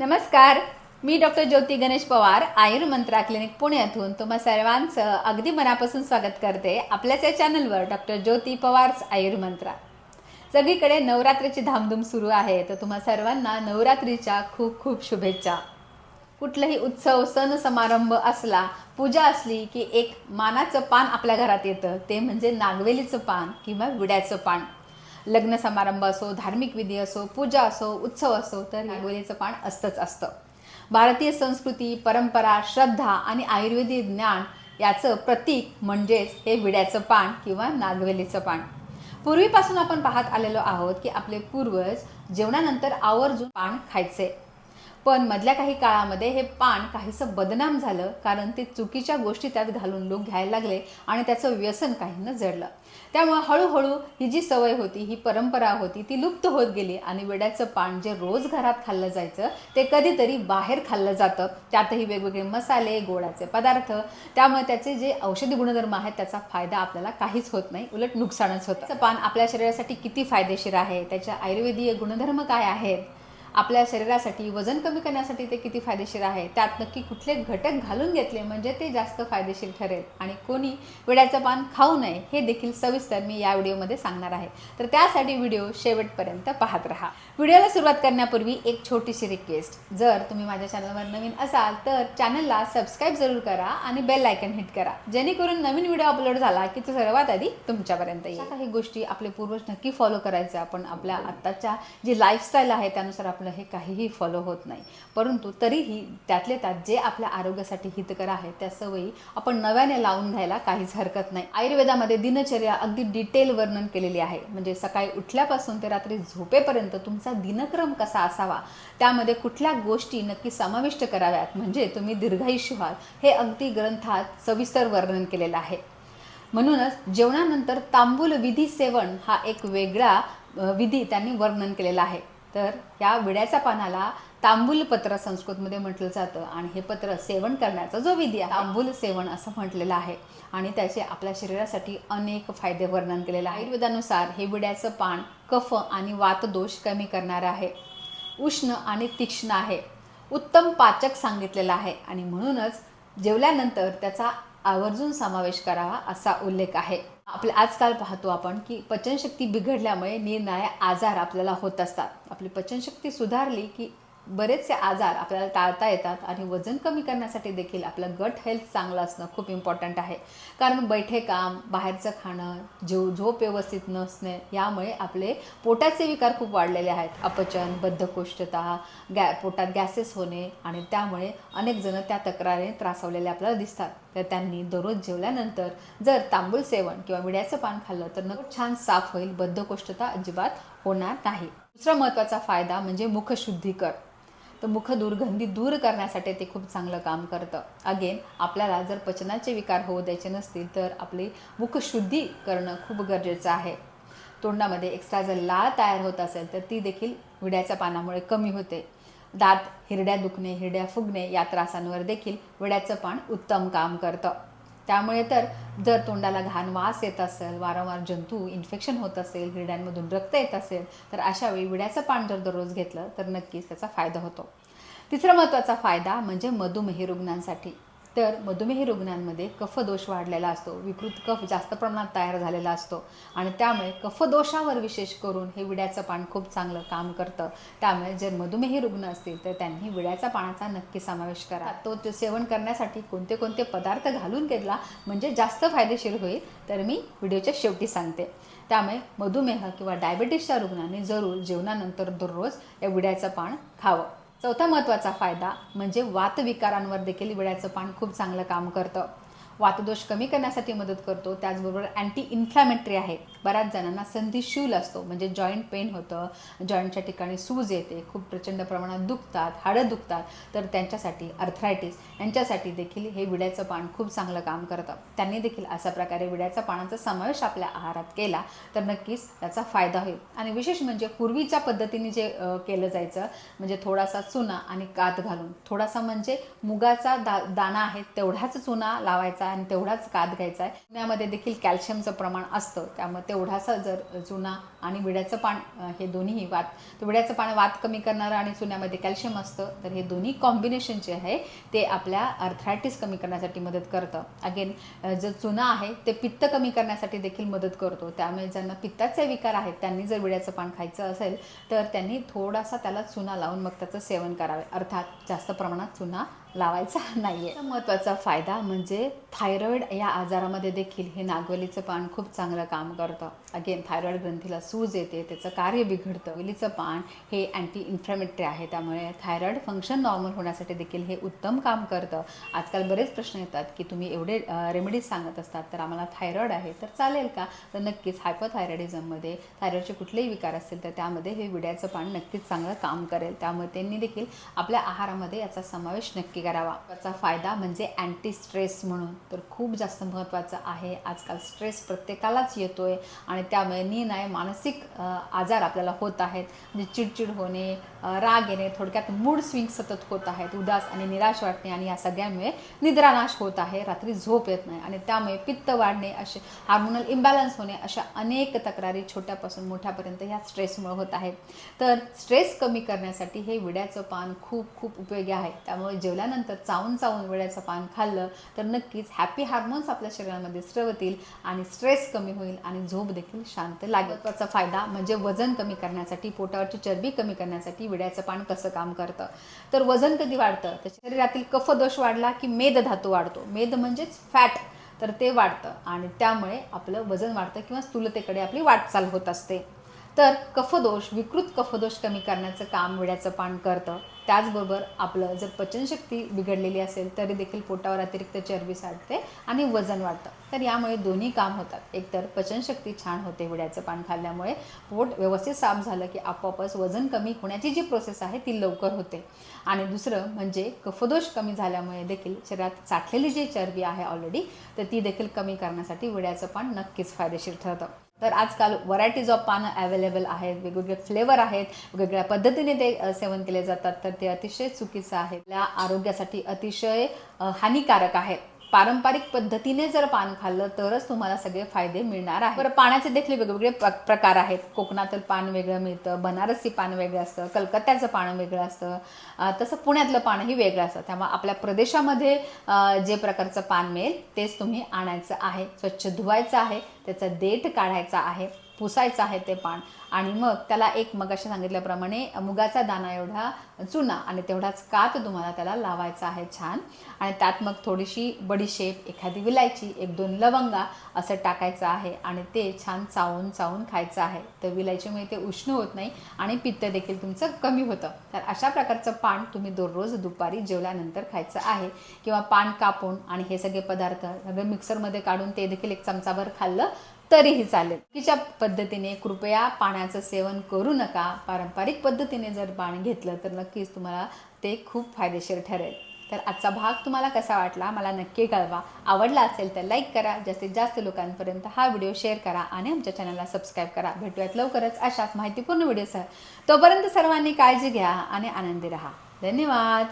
नमस्कार मी doctor Jyoti Ganesh Pawar Ayurmantra clinic पुण्यातून तुम्हा सर्वांचं अगदी मनापासून स्वागत करते आपल्याच या चॅनलवर डॉक्टर ज्योती पवार्स आयुर्मंत्रा सगळीकडे नवरात्रीची धामधूम सुरू आहे तर तुम्हा सर्वांना नवरात्रीच्या खूप खूप शुभेच्छा. कुठलाही उत्सव सण समारंभ असला पूजा असली की एक मानाचं पान आपल्या घरात येतं ते म्हणजे नागवेलीचं पान किंवा विड्याचं पान. लग्न समारंभ असो धार्मिक विधी असो पूजा असो उत्सव असो तर नागवेलीचं पान असतंच असतं. भारतीय संस्कृती परंपरा श्रद्धा आणि आयुर्वेदिक ज्ञान याचं प्रतीक म्हणजेच हे विड्याचं पान किंवा नागवेलीचं पान. पूर्वीपासून आपण पाहत आलेलो आहोत की आपले पूर्वज जेवणानंतर आवर्जून पान खायचे. पण मधल्या काही काळामध्ये हे पान काहीसं बदनाम झालं कारण ते चुकीच्या गोष्टी त्यात घालून लोक घ्यायला लागले आणि त्याचं व्यसन काहींना जडलं. त्यामुळे हळूहळू ही जी सवय होती ही परंपरा होती ती लुप्त होत गेली आणि वेड्याचं पान जे रोज घरात खाल्लं जायचं ते कधीतरी बाहेर खाल्लं जातं. त्यातही वेगवेगळे मसाले गोडाचे पदार्थ त्यामुळे त्याचे जे औषधी गुणधर्म आहेत त्याचा फायदा आपल्याला काहीच होत नाही उलट नुकसानच होतं. पान आपल्या शरीरासाठी किती फायदेशीर आहे? त्याच्या आयुर्वेदीय गुणधर्म काय आहेत? आपल्या शरीरासाठी वजन कमी करण्यासाठी ते किती फायदेशीर आहे? त्यात नक्की कुठले घटक घालून घेतले म्हणजे ते जास्त फायदेशीर ठरेल? आणि कोणी विड्याचं पान खाऊ नये हे देखील सविस्तर मी या व्हिडिओमध्ये सांगणार आहे. तर त्यासाठी व्हिडिओ शेवटपर्यंत पाहत राहा. व्हिडिओला सुरुवात करण्यापूर्वी एक छोटीशी रिक्वेस्ट जर तुम्ही माझ्या चॅनलवर नवीन असाल तर चॅनलला सबस्क्राईब जरूर करा आणि बेल आयकन हिट करा. जेणेकरून नवीन व्हिडिओ अपलोड झाला की तो सर्वात आधी तुमच्यापर्यंत येईल. काही गोष्टी आपले पूर्वज नक्की फॉलो करायचे. आपण आपल्या आत्ताच्या जी लाईफस्टाईल आहे त्यानुसार आपण आपलं हे काहीही फॉलो होत नाही. परंतु तरीही त्यातले त्यात जे आपल्या आरोग्यासाठी हितकर आहे त्या सवयी आपण नव्याने लावून घ्यायला काहीच हरकत नाही. आयुर्वेदामध्ये दिनचर्या अगदी डिटेल वर्णन केलेली आहे. म्हणजे सकाळी उठल्यापासून ते रात्री झोपेपर्यंत तुमचा दिनक्रम कसा असावा त्यामध्ये कुठल्या गोष्टी नक्की समाविष्ट कराव्यात म्हणजे तुम्ही दीर्घायुष्य व्हाल हे अगदी ग्रंथात सविस्तर वर्णन केलेलं आहे. म्हणूनच जेवणानंतर तांबूल विधी सेवन हा एक वेगळा विधी त्यांनी वर्णन केलेला आहे. तर या विड्याच्या पानाला तांबूल पत्र संस्कृतमध्ये म्हटलं जातं आणि हे पत्र सेवन करण्याचा जो विधी आहे तांबूल सेवन असं म्हटलेलं आहे. आणि त्याचे आपल्या शरीरासाठी अनेक फायदे वर्णन केलेलं आहे. आयुर्वेदानुसार हे विड्याचं पान कफ आणि वातदोष कमी करणारं आहे. उष्ण आणि तीक्ष्ण आहे. उत्तम पाचक सांगितलेलं आहे आणि म्हणूनच जेवल्यानंतर त्याचा आवर्जून समावेश करावा असा उल्लेख आहे. आपले आजकाल पाहतो आपण की पचनशक्ती बिघडल्यामुळे निर्णाय आजार आपल्याला होत असतात. आपली पचनशक्ती सुधारली की बरेचसे आजार आपल्याला टाळता येतात आणि वजन कमी करण्यासाठी देखील आपलं गट हेल्थ चांगलं असणं खूप इम्पॉर्टंट आहे. कारण बैठे काम बाहेरचं खाणं जीव झोप व्यवस्थित नसणे यामुळे आपले पोटाचे विकार खूप वाढलेले आहेत. अपचन बद्धकोष्ठता गॅ पोटात गॅसेस होणे आणि त्यामुळे अनेक जण त्या तक्रारीने त्रासवलेले आपल्याला दिसतात. तर त्यांनी दररोज जेवल्यानंतर जर तांबूल सेवन किंवा विड्याचं पान खाल्लं तर नक्की छान साफ होईल बद्धकोष्ठता अजिबात होणार नाही. दुसरा महत्त्वाचा फायदा म्हणजे मुखशुद्धीकर तर मुख दुर्गंधी दूर करण्यासाठी ते खूप चांगलं काम करतं. अगेन आपल्याला जर पचनाचे विकार होऊ द्यायचे नसतील तर आपली मुखशुद्धी करणं खूप गरजेचं आहे. तोंडामध्ये एक्स्ट्रा जर लाळ तयार होत असेल तर ती देखील विड्याच्या पानामुळे कमी होते. दात हिरड्या दुखणे हिरड्या फुगणे या त्रासांवर देखील विड्याचं पान उत्तम काम करतं. त्यामुळे तर जर तोंडाला घाण वास येत असेल वारंवार जंतू इन्फेक्शन होत असेल हिरड्यांमधून रक्त येत असेल तर अशा वेळी विड्याचं पान जर दररोज घेतलं तर नक्कीच त्याचा फायदा होतो. तिसरा महत्त्वाचा फायदा म्हणजे मधुमेह रुग्णांसाठी. तर मधुमेही रुग्णांमध्ये कफदोष वाढलेला असतो विकृत कफ जास्त प्रमाणात तयार झालेला असतो आणि त्यामुळे कफदोषावर विशेष करून हे विड्याचं पान खूप चांगलं काम करतं. त्यामुळे जर मधुमेही रुग्ण असतील तर त्यांनी विड्याच्या पानाचा नक्की समावेश करा. तो ते सेवन करण्यासाठी कोणते कोणते पदार्थ घालून घेतला म्हणजे जास्त फायदेशीर होईल तर मी व्हिडिओच्या शेवटी सांगते. त्यामुळे मधुमेह किंवा डायबिटीसच्या रुग्णांनी जरूर जेवणानंतर दररोज या विड्याचं पान खावं. चौथा महत्त्वाचा फायदा म्हणजे वातविकारांवर देखील विड्याचं पान खूप चांगलं काम करतं. वातदोष कमी करण्यासाठी मदत करतो. त्याचबरोबर अँटी इन्फ्लॅमेटरी आहे. बऱ्याच जणांना संधिशूल असतो. म्हणजे जॉईंट पेन होतं. जॉईंटच्या ठिकाणी सूज येते. खूप प्रचंड प्रमाणात दुखतात. हाडं दुखतात. तर त्यांच्यासाठी अर्थरायटिस यांच्यासाठी देखील हे विड्याचं पान खूप चांगलं काम करतं. त्यांनी देखील अशा प्रकारे विड्याच्या पानाचा समावेश आपल्या आहारात केला तर नक्कीच त्याचा फायदा होईल. आणि विशेष म्हणजे पूर्वीच्या पद्धतीने जे केलं जायचं म्हणजे थोडासा चुना आणि कात घालून. थोडासा म्हणजे मुगाचा दा दाणा आहे तेवढाच चुना लावायचा आणि तेवढाच कात घ्यायचा आहे. चुन्यामध्ये देखील कॅल्शियमचं प्रमाण असतं त्यामुळे तेवढासा जर जुना आणि विड्याचं पान हे दोन्हीही वात तर विड्याचं पान वात कमी करणारं आणि चुन्यामध्ये कॅल्शियम असतं तर हे दोन्ही कॉम्बिनेशन जे आहे ते आपल्या अर्थरायटिस कमी करण्यासाठी मदत करतं. अगेन जो चुना आहे ते पित्त कमी करण्यासाठी देखील मदत करतो. त्यामुळे ज्यांना पित्ताचे विकार आहेत त्यांनी जर विड्याचं पान खायचं असेल तर त्यांनी थोडासा त्याला चुना लावून मग त्याचं सेवन करावे. अर्थात जास्त प्रमाणात चुना लावायचा नाही आहे महत्त्वाचा फायदा म्हणजे थायरॉईड या आजारामध्ये देखील हे नागवलीचं पान खूप चांगलं काम करतं. अगेन थायरॉईड ग्रंथीला सूज येते त्याचं कार्य बिघडतं वेलीचं पान हे अँटी इन्फ्लॅमेटरी आहे. त्यामुळे थायरॉईड फंक्शन नॉर्मल होण्यासाठी देखील हे उत्तम काम करतं. आजकाल बरेच प्रश्न येतात की तुम्ही एवढे रेमेडीज सांगत असतात तर आम्हाला थायरॉईड आहे तर चालेल का? तर नक्कीच हायपोथायरॉईडिझममध्ये थायरॉईडचे कुठलेही विकार असतील तर त्यामध्ये हे विड्याचं पान नक्कीच चांगलं काम करेल. त्यामुळे त्यांनी देखील आपल्या आहारामध्ये याचा समावेश नक्की करावा. त्याचा फायदा म्हणजे अँटी स्ट्रेस म्हणून तर खूप जास्त महत्त्वाचं आहे. आजकाल स्ट्रेस प्रत्येकालाच येतोय आणि त्यामुळे नी नाही मानसिक मानसिक आजार आपल्याला होत आहेत. म्हणजे चिडचिड होणे राग येणे थोडक्यात मूड स्विंग सतत होत आहेत उदास आणि निराश वाटणे आणि या सगळ्यामुळे निद्रानाश होत आहे रात्री झोप येत नाही आणि त्यामुळे पित्त वाढणे असे हार्मोनल इम्बॅलन्स होणे अशा अनेक तक्रारी छोट्यापासून मोठ्यापर्यंत ह्या स्ट्रेसमुळे होत आहेत. तर स्ट्रेस कमी करण्यासाठी हे विड्याचं पान खूप खूप उपयोगी आहे. त्यामुळे जेवल्यानंतर चावून चावून विड्याचं पान खाल्लं तर नक्कीच हॅपी हार्मोन्स आपल्या शरीरामध्ये स्रवतील आणि स्ट्रेस कमी होईल आणि झोप देखील शांत लागेल. त्याचा फायदा म्हणजे वजन कमी करण्यासाठी पोटावरची चरबी कमी करण्यासाठी विड्याचं पान कसं काम करतं? तर वजन कधी वाढतं? तर शरीरातील कफदोष वाढला की मेद धातू वाढतो. मेद म्हणजेच फॅट. तर ते वाढतं आणि त्यामुळे आपलं वजन वाढतं किंवा स्थूलतेकडे आपली वाटचाल होत असते. तर कफदोष विकृत कफदोष कमी करण्याचं काम विड्याचं पान करतं. त्याचबरोबर आपलं जर पचनशक्ती बिघडलेली असेल तरी देखील पोटावर अतिरिक्त चरबी साठते आणि वजन वाढतं. तर यामुळे दोन्ही काम होतात. एकतर पचनशक्ती छान होते विड्याचं पान खाल्ल्यामुळे पोट व्यवस्थित साफ झालं की आपोआपच वजन कमी होण्याची जी प्रोसेस आहे ती लवकर होते. आणि दुसरं म्हणजे कफदोष कमी झाल्यामुळे देखील शरीरात साठलेली जी चरबी आहे ऑलरेडी तर ती देखील कमी करण्यासाठी विड्याचं पान नक्कीच फायदेशीर ठरतं. तर आजकाल व्हरायटीज ऑफ पानं अवेलेबल आहेत वेगवेगळे फ्लेवर आहेत वेगवेगळ्या पद्धतीने ते सेवन केले जातात. तर ते अतिशय चुकीचं आहे. आपल्या आरोग्यासाठी अतिशय हानिकारक आहे. पारंपरिक पद्धतीने जर पान खाल्लं तरच तुम्हाला सगळे फायदे मिळणार आहे बरं पाण्याचे देखील वेगवेगळे प्र- प्रकार आहेत. कोकणातील पान वेगळं मिळतं बनारसी पान वेगळं असतं कलकत्त्याचं पान वेगळं असतं तसं पुण्यातलं पानही वेगळं असतं. त्यामुळे आपल्या प्रदेशामध्ये जे प्रकारचं पान मिळेल तेच तुम्ही आणायचं आहे. स्वच्छ धुवायचं आहे त्याचा देठ काढायचा आहे. पुसायचं आहे ते पान. आणि मग त्याला एक मगाशी सांगितल्याप्रमाणे मुगाचा दाणा एवढा चुना आणि तेवढाच कात तुम्हाला त्याला लावायचा आहे छान. आणि त्यात मग थोडीशी बडीशेप एखादी विलायची एक दोन लवंगा असं टाकायचं आहे आणि ते छान चावून चावून खायचं आहे. तर विलायचीमुळे ते उष्ण होत नाही आणि पित्त देखील तुमचं कमी होतं. तर अशा प्रकारचं पान तुम्ही दररोज दुपारी जेवल्यानंतर खायचं आहे. किंवा पान कापून आणि हे सगळे पदार्थ सगळे मिक्सरमध्ये काढून ते देखील एक चमचाभर खाल्लं तरीही चालेल. चुकीच्या पद्धतीने कृपया पाण्याचं सेवन करू नका. पारंपरिक पद्धतीने जर पाणी घेतलं तर नक्कीच तुम्हाला ते खूप फायदेशीर ठरेल. तर आजचा भाग तुम्हाला कसा वाटला मला नक्की कळवा. आवडला असेल तर लाईक करा. जास्तीत जास्त लोकांपर्यंत हा व्हिडिओ शेअर करा आणि आमच्या चॅनलला सबस्क्राईब करा. भेटूयात लवकरच अशाच माहितीपूर्ण व्हिडिओसह. तोपर्यंत सर्वांनी काळजी घ्या आणि आनंदी राहा. धन्यवाद.